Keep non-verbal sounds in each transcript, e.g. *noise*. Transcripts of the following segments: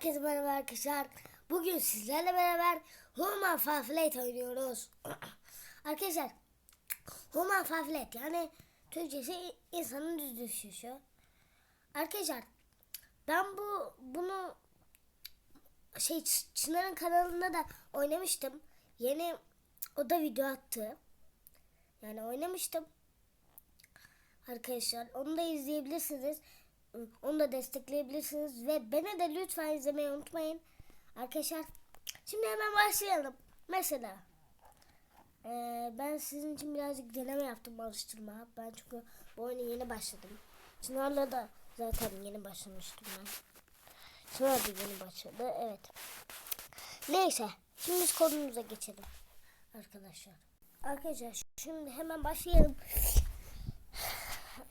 Herkese merhaba arkadaşlar. Bugün sizlerle beraber Human Farflet oynuyoruz. *clears throat* arkadaşlar Human Farflet yani Türkçesi insanın düz düşüşü. Arkadaşlar ben bu bunu şey Çınar'ın kanalında da oynamıştım. Yeni o da video attı. Yani oynamıştım. Arkadaşlar onu da izleyebilirsiniz. Onu da destekleyebilirsiniz. Ve beni de lütfen izlemeyi unutmayın. Arkadaşlar şimdi hemen başlayalım. Mesela eee, ben sizin için birazcık deneme yaptım alıştırma. Ben çünkü bu oyuna yeni başladım. Çınar'la da zaten yeni başlamıştım ben. Çınar da yeni başladı. Evet. Neyse. Şimdi biz konumuza geçelim. Arkadaşlar. Arkadaşlar şimdi hemen başlayalım.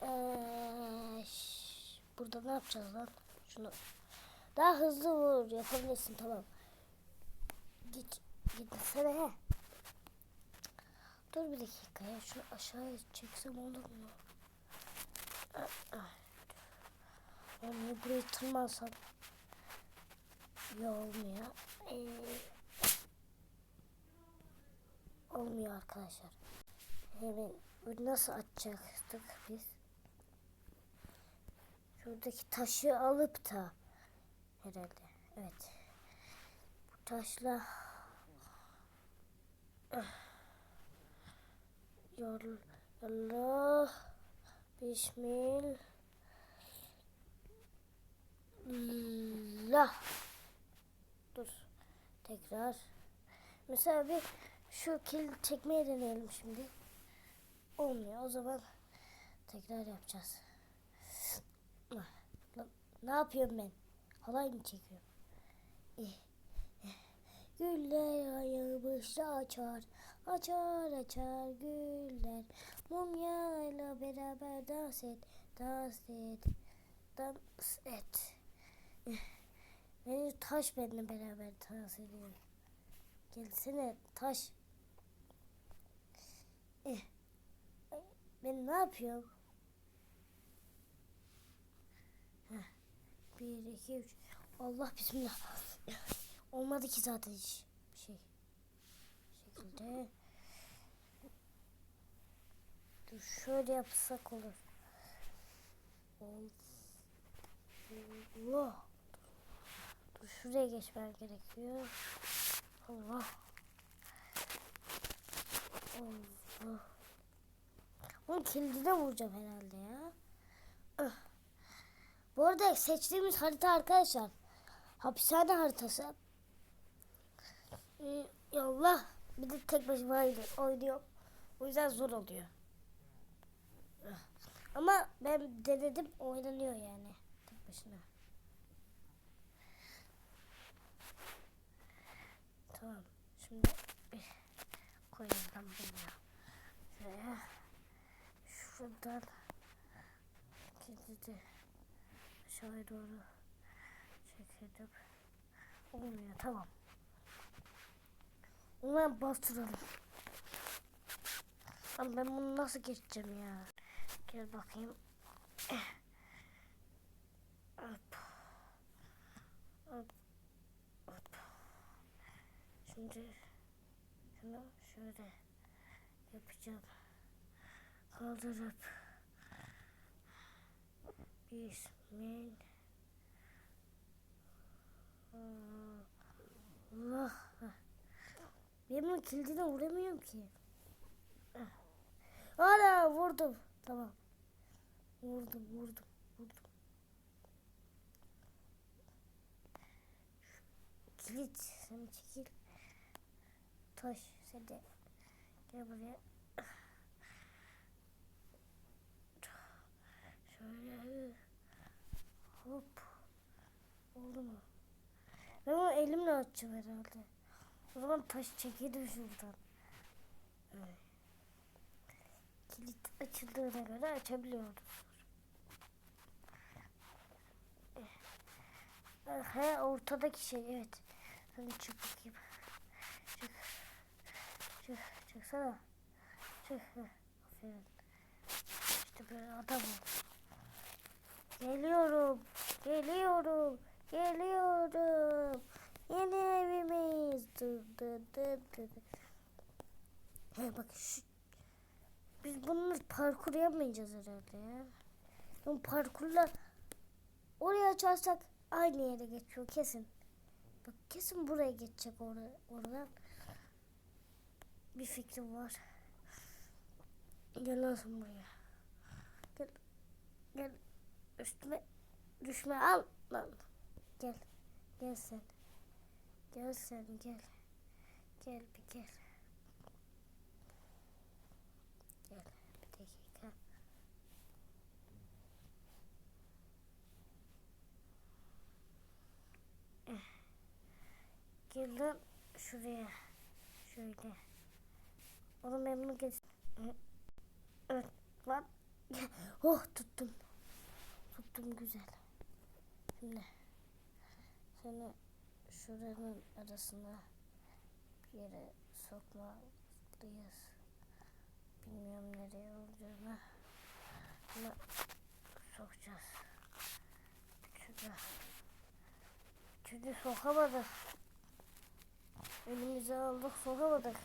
Eee, *sighs* ş- burada ne yapacağız lan? Şunu daha hızlı vur yapabilirsin tamam. Git gitsene. Dur bir dakika ya şunu aşağıya çeksem olur mu? Ah. Olmuyor burayı tırmansam. Ya olmuyor. Ee, olmuyor arkadaşlar. Hemen bunu nasıl açacaktık biz? Şuradaki taşı alıp da herhalde. Evet. Bu taşla Ah. Allah Bismillah Dur tekrar Mesela bir şu kil çekmeye deneyelim şimdi Olmuyor o zaman tekrar yapacağız Ne yapıyorum ben? Halay mı çekiyorum? Eh, eh. Güller ayağımızda açar, açar açar güller. Mumyayla beraber dans et, dans et, dans et. Eh, Beni taş benimle beraber dans ediyor. Gelsene taş. Ben ne yapıyorum? Bir, iki, üç. Allah bismillah. Olmadı ki zaten hiç bir şey. Şekilde. Dur şöyle yapsak olur. Allah. Dur şuraya geçmem gerekiyor. Allah. Allah. Bunun kilidine vuracağım herhalde ya. Ah. Bu arada seçtiğimiz harita arkadaşlar. Hapishane haritası. Ee, ya Allah. Bir de tek başıma oynuyor- oynuyorum. O yüzden zor oluyor. Ama ben denedim oynanıyor yani. Tek başına. Tamam. Şimdi koyalım bunu. Şuraya. Şuradan. Kilidi aşağıya doğru çekelim. Olmuyor tamam. Hemen bastıralım. Lan ben bunu nasıl geçeceğim ya? Gel bakayım. Hop. Hop. Hop. Şimdi şunu şöyle yapacağım. Kaldırıp Bismillah. Allah. Benim kilidine vuramıyorum ki. Hala vurdum. Tamam. Vurdum, vurdum, vurdum. Kilit, sen çekil. Taş, sen de gel buraya. Şöyle. Hop. Oldu mu? Ben onu elimle açacağım herhalde. O zaman taş çekelim şuradan. Kilit açıldığına göre açabiliyoruz. Eh, He ortadaki şey evet. Hadi çık bakayım. Çık. Çık. Çıksana. Çık. Aferin. İşte böyle adam ol. Geliyorum. Geliyorum. Geliyorum. Yeni evimiz. Dı dı dı dı. Ha bak şu biz bunun parkur yapmayacağız herhalde ya. Bu parkurla oraya açarsak aynı yere geçiyor kesin. Bak kesin buraya geçecek orada, oradan. Bir fikrim var. Gel olsun buraya. Gel. Gel. Üstüme düşme al lan. Gel. Gel sen. Gel sen gel. Gel bir gel. Gel bir dakika. Eh. Gel lan şuraya. Şöyle. Oğlum ben bunu geç... Evet. Lan. *laughs* Oh tuttum. Tuttum güzel. Şimdi seni şuranın arasına bir yere sokmalıyız. Bilmiyorum nereye olacağını. Ama sokacağız. Bir türlü sokamadık. Elimize aldık sokamadık.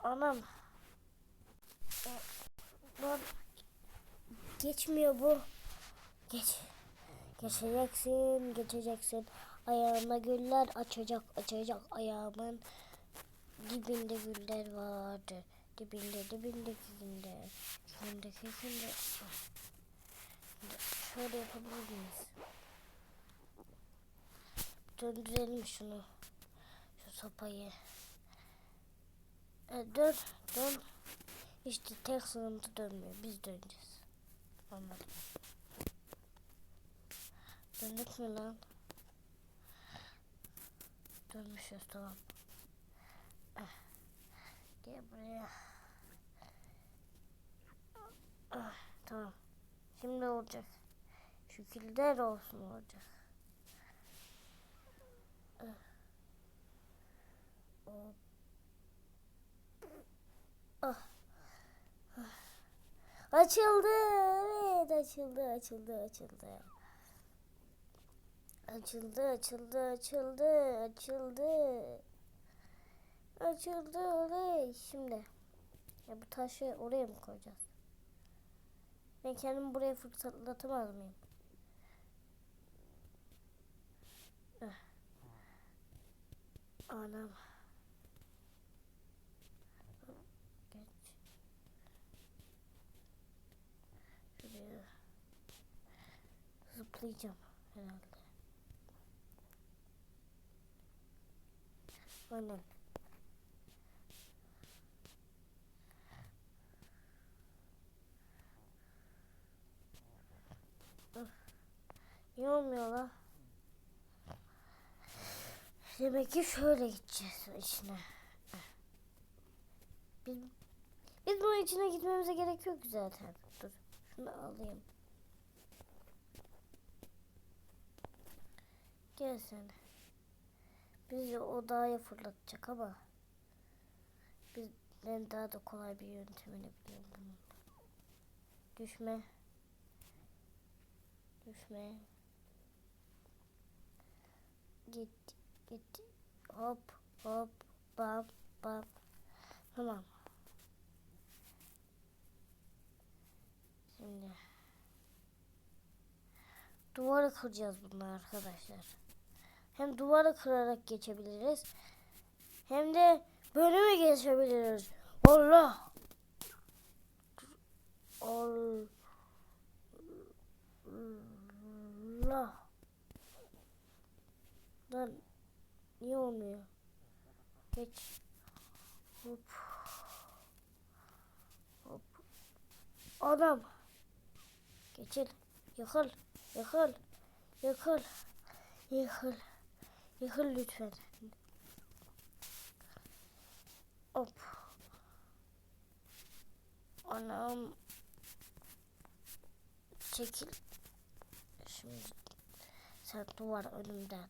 Anam. Lan geçmiyor bu. Geç. Geçeceksin, geçeceksin. Ayağıma güller açacak, açacak ayağımın dibinde güller vardı. Dibinde, dibinde, dibinde. Dibinde, dibinde. Şimdi Şöyle yapabilir miyiz? Döndürelim şunu. Şu sopayı. E, dön, dön. İşte tek sığıntı dönmüyor. Biz döneceğiz. Anladım. Döndük mü lan? Dönmüşüz tamam. Ah. Gel buraya. Ah, tamam. Şimdi olacak. Şükürler olsun olacak. Ah. Ah. Ah. Açıldı. Evet açıldı açıldı açıldı. Açıldı, açıldı, açıldı, açıldı. Açıldı oley. Şimdi ya bu taşı oraya mı koyacağız? Ben kendimi buraya fırlatamaz mıyım? Anam. Geç. Şuraya zıplayacağım herhalde. Aynen. İyi olmuyor la. Demek ki şöyle gideceğiz içine. Biz, biz bunun içine gitmemize gerek yok zaten. Dur şunu alayım. Gel sen. Bizi o dağa fırlatacak ama biz ben daha da kolay bir yöntemini biliyorum bunun. Düşme. Düşme. Git git. Hop hop bam bam. Tamam. Şimdi duvarı kıracağız bunlar arkadaşlar. Hem duvarı kırarak geçebiliriz. Hem de bölümü geçebiliriz. Allah. Allah. Lan niye olmuyor? Geç. Hop. Hop. Adam. Geçil. Yıkıl. Yıkıl. Yıkıl. Yıkıl. Yıkıl lütfen. Hop. Anam. Çekil. Şimdi sen duvar önümden.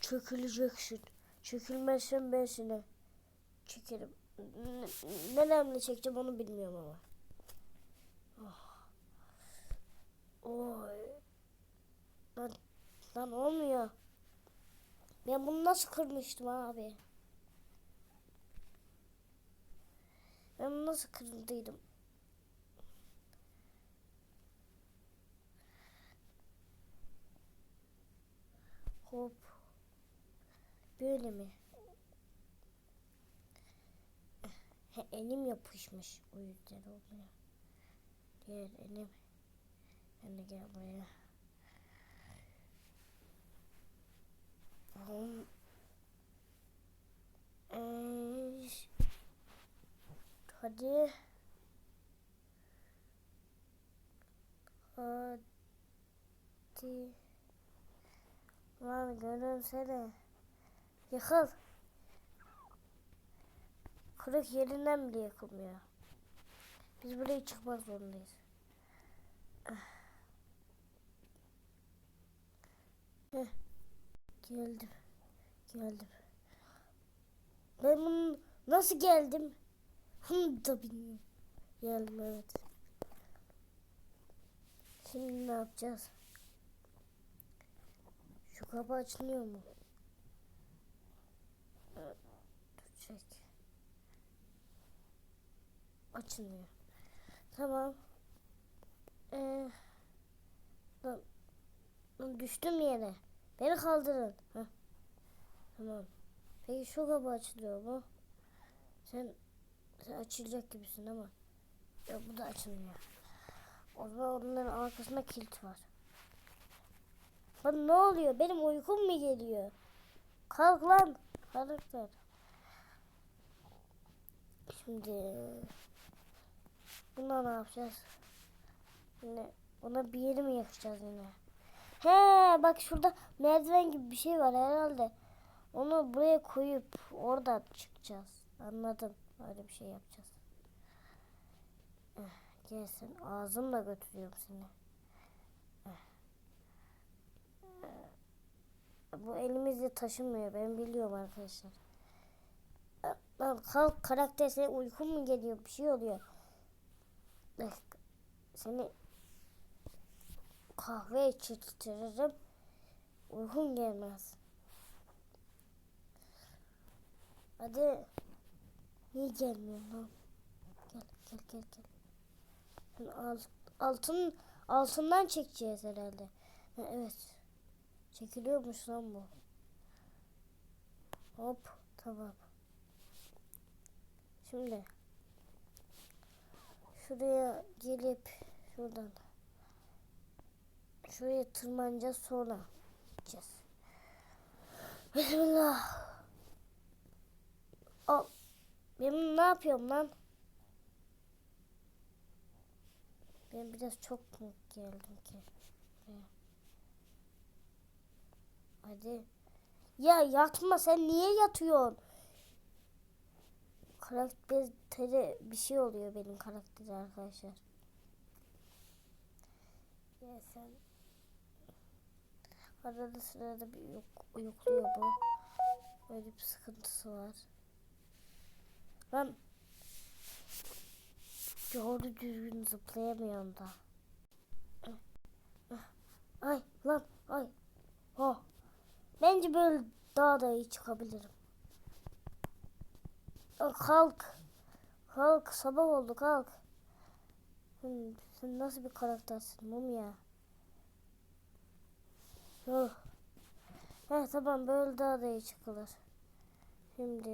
Çöküleceksin. Çökülmezsen ben seni çekerim. N- Nelemle çekeceğim onu bilmiyorum ama. Oh. Oy. Lan, lan olmuyor. Ben bunu nasıl kırmıştım abi? Ben bunu nasıl kırdıydım? Hop. Böyle mi? Elim yapışmış. O yüzden olmuyor. Diğer elim. Ben de gel buraya. Hom. Eee, Hadi. Hadi. Lan gülümsene. Yıkıl. Kırık yerinden bile yıkılmıyor. Biz buraya çıkmak zorundayız. Ah. Heh. Geldim. Geldim. Ben bunu nasıl geldim? Hı da bilmiyorum. Geldim evet. Şimdi ne yapacağız? Şu kapı açılıyor mu? Dur çek. Açılmıyor. Tamam. Ee, düştüm yere. Beni kaldırın. Heh. Tamam. Peki şu kapı açılıyor mu? Sen, sen açılacak gibisin ama. Yok bu da açılmıyor. O zaman onların arkasında kilit var. Lan ne oluyor? Benim uykum mu geliyor? Kalk lan. Karakter. Şimdi buna ne yapacağız? Yine ona bir yeri mi yakacağız yine? He bak şurada merdiven gibi bir şey var herhalde. Onu buraya koyup oradan çıkacağız. Anladım. Öyle bir şey yapacağız. Eh, Gel sen ağzımla götürüyorum seni. Eh. Bu elimizle taşınmıyor. Ben biliyorum arkadaşlar. Eh, Lan kalk karakter senin uykun mu geliyor? Bir şey oluyor. Seni kahve içirtirim. Uykun gelmez. Hadi. Niye gelmiyor lan? Gel gel gel gel. Şimdi alt, altın altından çekeceğiz herhalde. Ha, evet. Çekiliyormuş lan bu. Hop tamam. Şimdi şuraya gelip şuradan şuraya tırmanacağız sonra gideceğiz. Bismillah. Al. Ben ne yapıyorum lan? Ben biraz çok mu geldim ki? Hadi. Ya yatma sen niye yatıyorsun? Karakteri bir şey oluyor benim karakteri arkadaşlar. Ya sen arada sırada bir yok, uyukluyor bu. Böyle bir sıkıntısı var. Lan doğru düzgün zıplayamıyorum da. Ay lan ay. Oh. Bence böyle daha da iyi çıkabilirim. Kalk. Kalk sabah oldu kalk. Sen nasıl bir karaktersin mum ya? Oh. He tamam böyle daha da iyi çıkılır. Şimdi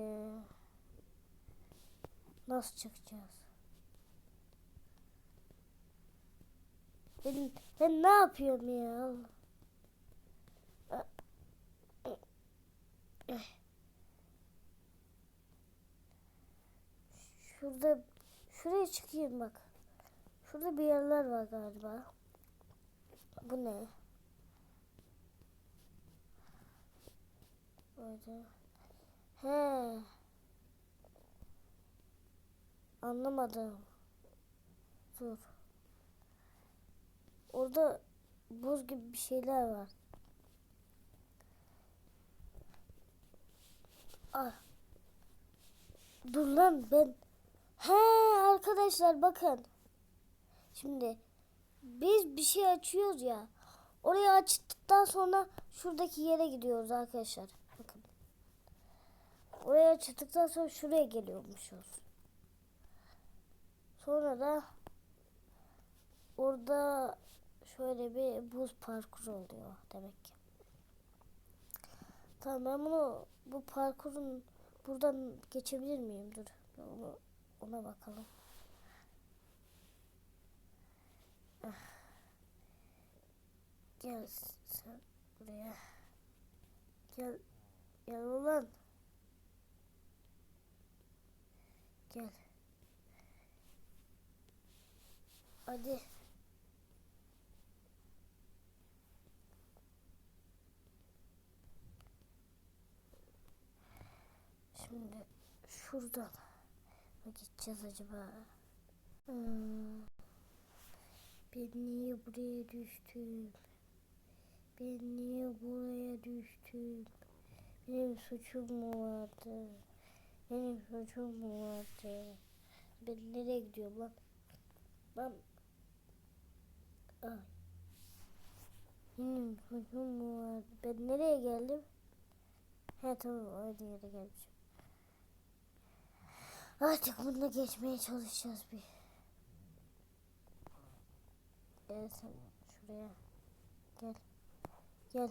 nasıl çıkacağız? Ben, ben ne yapıyorum ya? Şurada şuraya çıkayım bak. Şurada bir yerler var galiba. Bu ne? Böyle. He. Anlamadım. Dur. Orada buz gibi bir şeyler var. Ah. Dur lan ben. He arkadaşlar bakın. Şimdi biz bir şey açıyoruz ya. Orayı açtıktan sonra şuradaki yere gidiyoruz arkadaşlar. Bakın. Orayı açtıktan sonra şuraya geliyormuşuz. Sonra da orada şöyle bir buz parkuru oluyor demek ki. Tamam ben bunu bu parkurun buradan geçebilir miyim? Dur. Onu, ona bakalım. Ah. Gel sen buraya. Gel. Gel ulan. Gel. Hadi. Şimdi şuradan mı gideceğiz acaba? Hmm. Ben niye buraya düştüm? Ben niye buraya düştüm? Benim suçum mu vardı? Benim mu vardı? Ben nereye gidiyorum lan? Lan. Ay. Benim mu vardı? Ben nereye geldim? He tamam aynı yere gelmişim. Artık bununla geçmeye çalışacağız bir. Gel sen şuraya. Gel. Gel.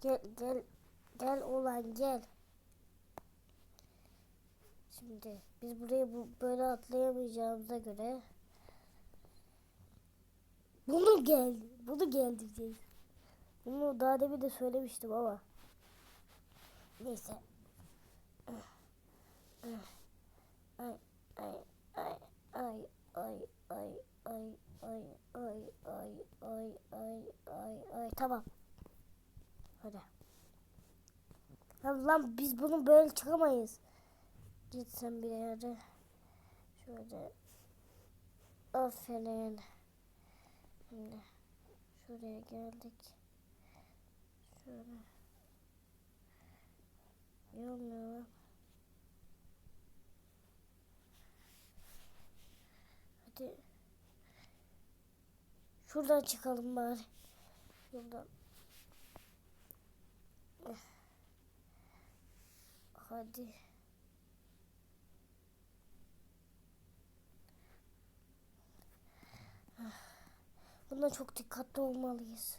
Gel gel. Gel olan gel. Şimdi biz buraya bu, böyle atlayamayacağımıza göre bunu gel. Bunu geldireceğiz. Bunu daha demin de söylemiştim ama. Neyse. Ay ay ay ay ay ay ay ay ay ay ay ay ay ay tamam. Hadi. Lan biz bunu böyle çıkamayız. Git sen bir yere. Şöyle. Aferin. Şimdi şuraya geldik. Şöyle. Lan? Hadi. Şuradan çıkalım bari. Şuradan. Eh. Hadi. Buna çok dikkatli olmalıyız.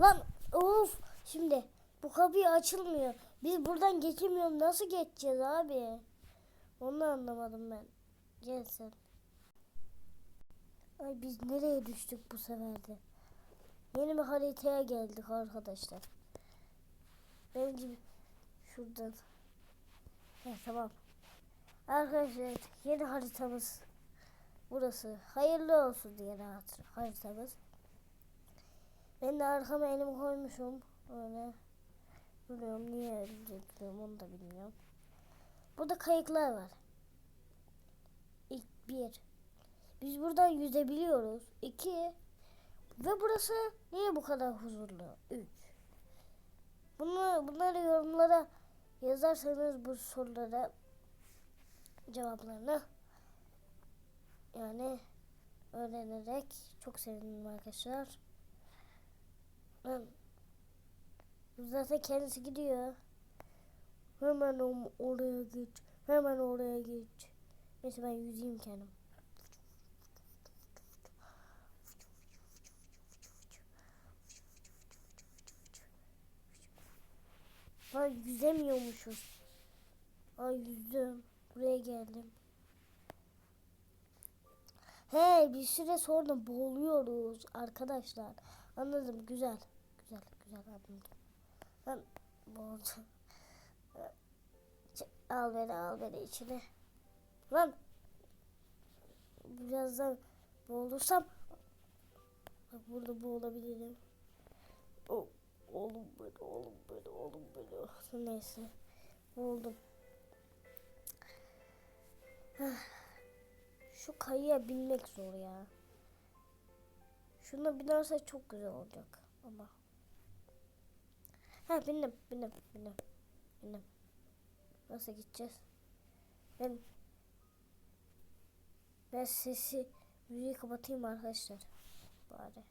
Lan of şimdi bu kapıyı açılmıyor. Biz buradan geçemiyorum. Nasıl geçeceğiz abi? Onu anlamadım ben. Gel sen. Ay biz nereye düştük bu sefer de? Yeni bir haritaya geldik arkadaşlar. Bence şuradan. Heh, tamam. Arkadaşlar yeni haritamız burası. Hayırlı olsun diye haritamız. Ben de arkama elimi koymuşum. Öyle. Duruyorum. Niye öyle duruyorum onu da bilmiyorum. Burada kayıklar var. İlk bir. Biz buradan yüzebiliyoruz. İki. Ve burası niye bu kadar huzurlu? Üç. Bunu, bunları yorumlara yazarsanız bu sorulara cevaplarını yani öğrenerek çok sevinirim arkadaşlar. Zaten kendisi gidiyor. Hemen oraya git. Hemen oraya git. Neyse ben yüzeyim kendim. Ay yüzemiyormuşuz. Ay yüzdüm. Buraya geldim. Hey bir süre sonra boğuluyoruz arkadaşlar. Anladım güzel. Güzel güzel anladım. Ben. Ç- Al beni al beni içine. Lan. Birazdan boğulursam bak burada boğulabilirim. Oğlum böyle oğlum böyle oğlum böyle. Neyse. Boğuldum. Şu kayıya binmek zor ya. Şuna binerse çok güzel olacak ama. Ha bindim, bindim, bindim, bindim. Nasıl gideceğiz? Ben ben sesi müziği kapatayım arkadaşlar. Bari.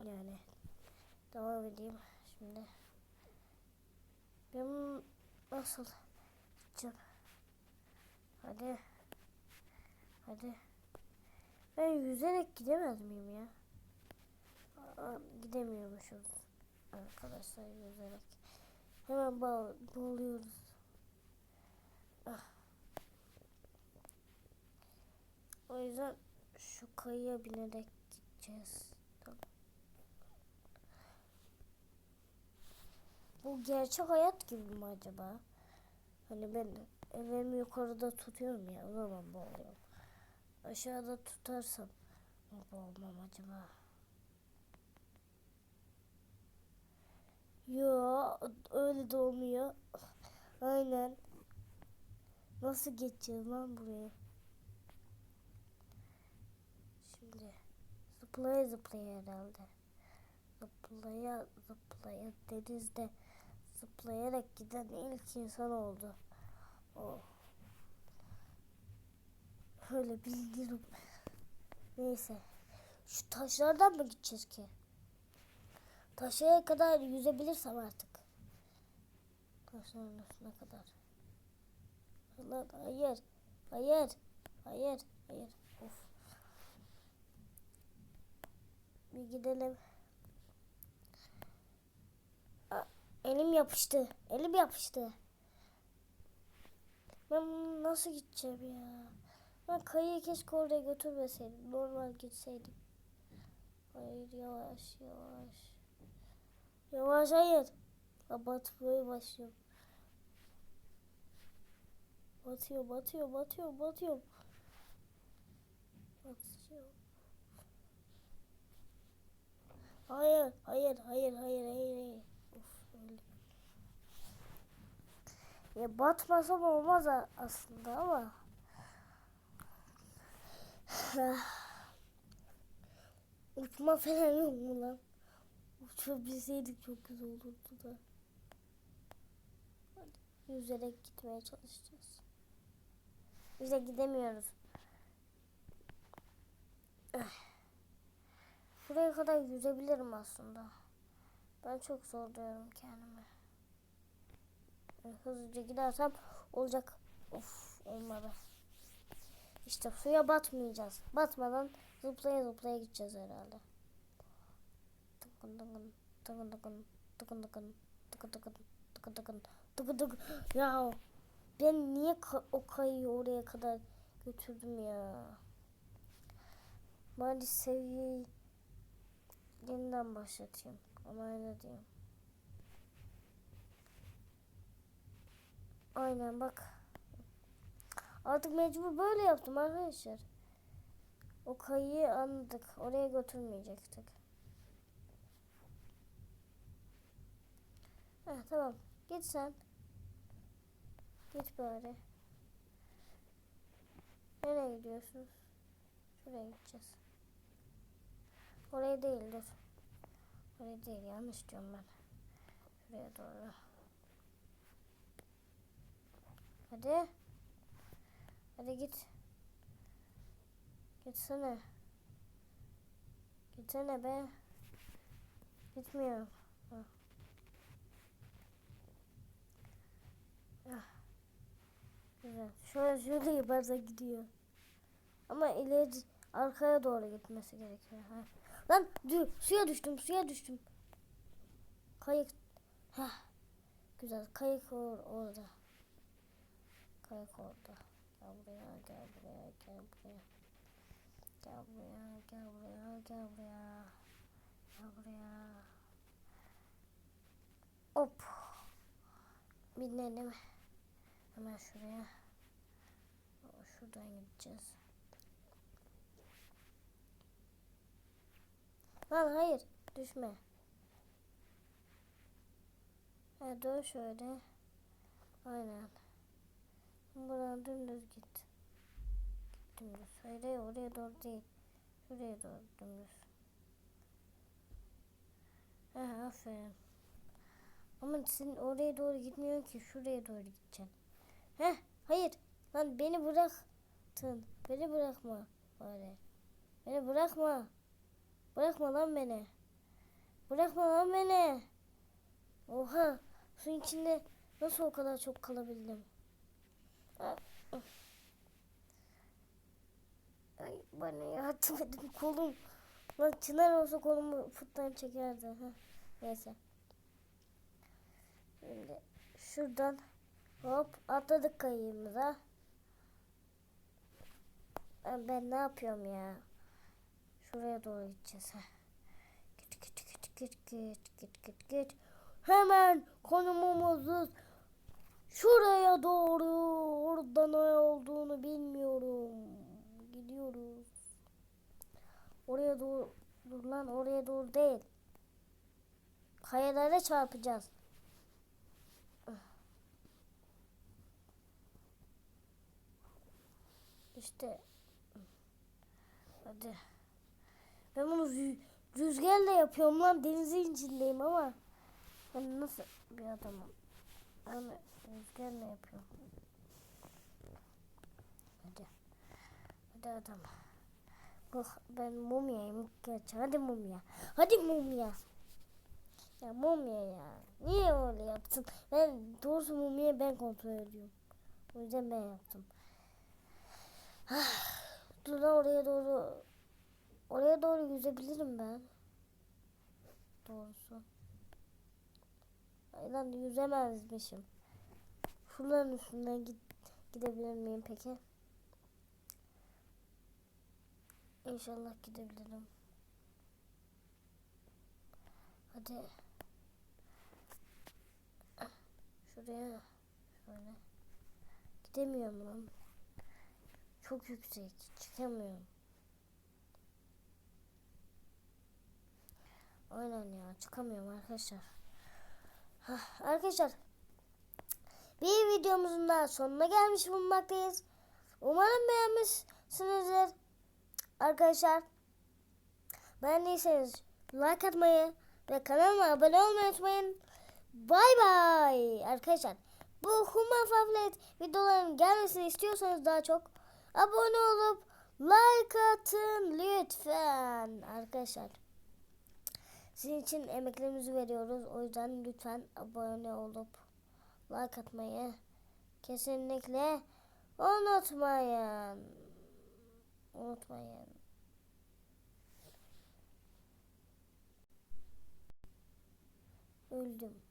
Yani devam edeyim şimdi. Ben nasıl gideceğim? Hadi. Hadi. Ben yüzerek gidemez miyim ya? Gidemiyormuşuz arkadaşlar yüzerek. Hemen bağ boğuluyoruz. Ah. O yüzden şu kayaya binerek gideceğiz. Bu gerçek hayat gibi mi acaba? Hani ben ellerimi yukarıda tutuyorum ya o zaman boğuluyorum. Aşağıda tutarsam boğulmam acaba? Yo öyle de olmuyor. Aynen. Nasıl geçeceğiz lan buraya? Şimdi zıplaya zıplaya herhalde. Zıplaya zıplaya denizde zıplayarak giden ilk insan oldu. O. Öyle bildirim. Neyse. Şu taşlardan mı gideceğiz ki? Taşaya kadar yüzebilirsem artık. Taşların üstüne kadar. Lan hayır. Hayır. Hayır. Hayır. Of. Bir gidelim. Aa, elim yapıştı. Elim yapıştı. Ben nasıl gideceğim ya? Ben kayıyı keşke oraya götürmeseydim. Normal gitseydim. Hayır yavaş yavaş. Yavaş hayır. Ha, batmaya başlıyorum. Batıyor, batıyor, batıyor, batıyor. Batıyor. Hayır, hayır, hayır, hayır, hayır, hayır. Of, öyle. Ya batmasam olmaz aslında ama. *sighs* Uçma falan yok mu lan? Uçabilseydik çok güzel olurdu da. Yüzerek gitmeye çalışacağız. Bize gidemiyoruz. Eh. Buraya kadar yüzebilirim aslında. Ben çok zorluyorum kendimi. Yani hızlıca gidersem olacak. Of olmadı. İşte suya batmayacağız. Batmadan zıplaya zıplaya gideceğiz herhalde. Tıkın tıkın tıkın tıkın tıkın tıkın tıkın tıkın tıkın tıkın tıkın tıkın ya ben niye o kayıyı oraya kadar götürdüm ya bari seviyeyi yeniden başlatayım ama öyle diyeyim aynen bak artık mecbur böyle yaptım arkadaşlar o kayıyı anladık oraya götürmeyecektik Heh, tamam. Git sen. Git bari. Nereye gidiyorsunuz? Şuraya gideceğiz. Oraya değil dur. Oraya değil yanlış diyorum ben. Şuraya doğru. Hadi. Hadi git. Gitsene. Gitsene be. Gitmiyor. Ha. Güzel. Şöyle şöyle yaparsa gidiyor. Ama ileri arkaya doğru gitmesi gerekiyor. Ha. Lan dü suya düştüm suya düştüm. Kayık. Heh. Güzel kayık or orada. Kayık orada. Gel buraya gel buraya gel buraya. Gel buraya gel buraya gel buraya. Gel buraya. Hop. Binelim. Hemen şuraya. Şuradan gideceğiz. Lan hayır. Düşme. Ha, dön şöyle. Aynen. Buradan dümdüz git. Dümdüz. Hayır, oraya doğru değil. Şuraya doğru dümdüz. Ha, aferin. Ama senin oraya doğru gitmiyor ki. Şuraya doğru gideceksin. Heh, hayır. Lan beni bıraktın. Beni bırakma bari. Beni bırakma. Bırakma lan beni. Bırakma lan beni. Oha. Suyun içinde nasıl o kadar çok kalabildim? Ah, ah. Ay bana yardım edin kolum. Lan çınar olsa kolumu fıttan çekerdi. Heh. Neyse. Şimdi şuradan hop atladık kayığımıza. Ben, ben ne yapıyorum ya? Şuraya doğru gideceğiz. Heh. Git git git git git git git git. Hemen konumumuzu şuraya doğru. Orada ne olduğunu bilmiyorum. Gidiyoruz. Oraya doğru dur lan oraya doğru değil. Kayalara çarpacağız. İşte. Hadi. Ben bunu rü- rüzgarla yapıyorum lan denizin içindeyim ama ben nasıl bir adamım? Ben rüzgarla yapıyorum. Hadi. Hadi adam. Bak ben mumyayım gerçi. Hadi mumya. Hadi mumya. Ya mumya ya. Niye öyle yaptın? Ben doğrusu mumyayı ben kontrol ediyorum. O yüzden ben yaptım. Dur lan oraya doğru. Oraya doğru yüzebilirim ben. Doğrusu. Ay lan yüzemezmişim. Şunların üstünden git, gidebilir miyim peki? İnşallah gidebilirim. Hadi. Şuraya. Şöyle. Gidemiyorum lan. Çok yüksek. Çıkamıyorum. Aynen ya. Çıkamıyorum arkadaşlar. Hah, arkadaşlar. Bir videomuzun daha sonuna gelmiş bulunmaktayız. Umarım beğenmişsinizdir. Arkadaşlar. Beğendiyseniz like atmayı ve kanalıma abone olmayı unutmayın. Bay bay arkadaşlar. Bu Human Favlet videoların gelmesini istiyorsanız daha çok abone olup like atın lütfen arkadaşlar. Sizin için emeklerimizi veriyoruz. O yüzden lütfen abone olup like atmayı kesinlikle unutmayın. Unutmayın. Öldüm.